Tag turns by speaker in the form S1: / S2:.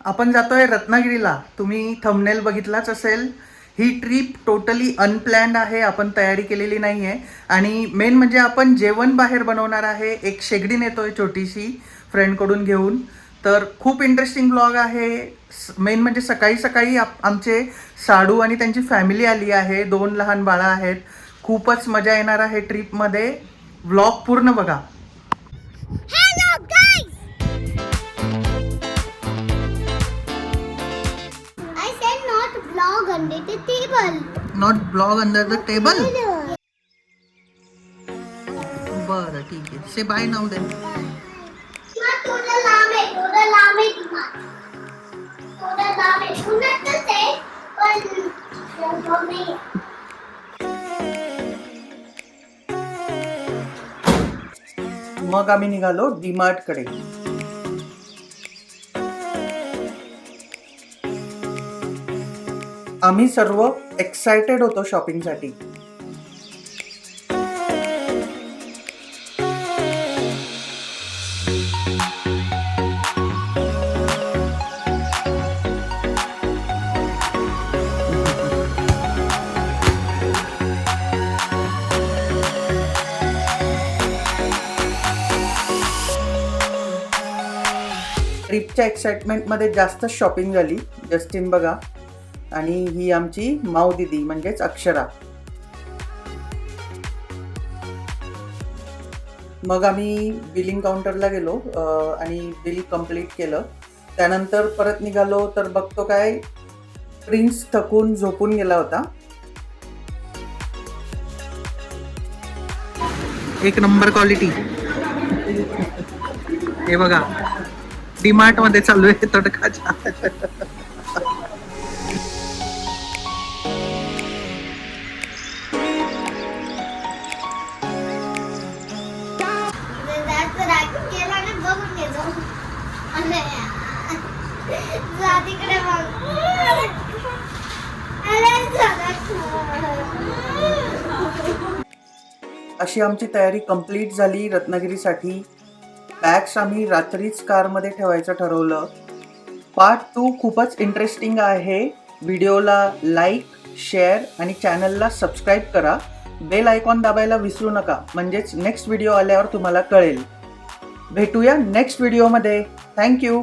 S1: आपण जातोय रत्नागिरीला. तुम्ही थंबनेल बघितलाच असेल. ही ट्रिप टोटली अनप्लॅन्ड आहे आपण तयारी केलेली नाही आहे आणि मेन म्हणजे आपण जेवण बाहेर बनवणार आहे एक शेगडी नेतोय छोटीशी फ्रेंडकडून घेऊन. तर खूप इंटरेस्टिंग ब्लॉग आहे. मेन म्हणजे सकाळी सकाळी आप आमचे साडू आणि त्यांची फॅमिली आली आहे. दोन लहान बाळं आहेत. खूपच मजा येणार आहे ट्रिपमध्ये व्लॉग पूर्ण बघा.
S2: Not vlog under the table.
S1: Not blog under the table बरं ठीक आहे. से बाय नाव दे
S2: किंवा थोडं लांब आहे थोडं लांब आहे किंवा थोडं लांब. आहे पुण्यातच आहे पण नाही
S1: मग आम्ही निघालो डीमार्ट कडे. आम्ही सर्व एक्सायटेड होतो शॉपिंगसाठी ट्रिपच्या एक्साइटमेंटमध्ये जास्त शॉपिंग झाली. जस्टिन बघा. आणि ही आमची माऊ दिदी म्हणजेच अक्षरा. मग आम्ही बिलिंग काउंटरला गेलो आणि बिल कंप्लीट केलं. त्यानंतर परत निघालो तर बघतो काय प्रिन्स थकून झोपून गेला होता. एक नंबर क्वालिटी हे बघा डीमार्टमध्ये चालू आहे तडका अशी आमची तयारी कंप्लीट झाली रत्नागिरीसाठी. बॅग्स आम्ही रात्रीच कारमध्ये ठेवायचं ठरवलं. पार्ट टू खूपच इंटरेस्टिंग आहे. व्हिडिओला लाईक शेअर आणि चॅनलला सबस्क्राईब करा. बेल आयकॉन दाबायला विसरू नका. म्हणजेच नेक्स्ट व्हिडिओ आल्यावर तुम्हाला कळेल. भेटूया नेक्स्ट व्हिडिओमध्ये थँक्यू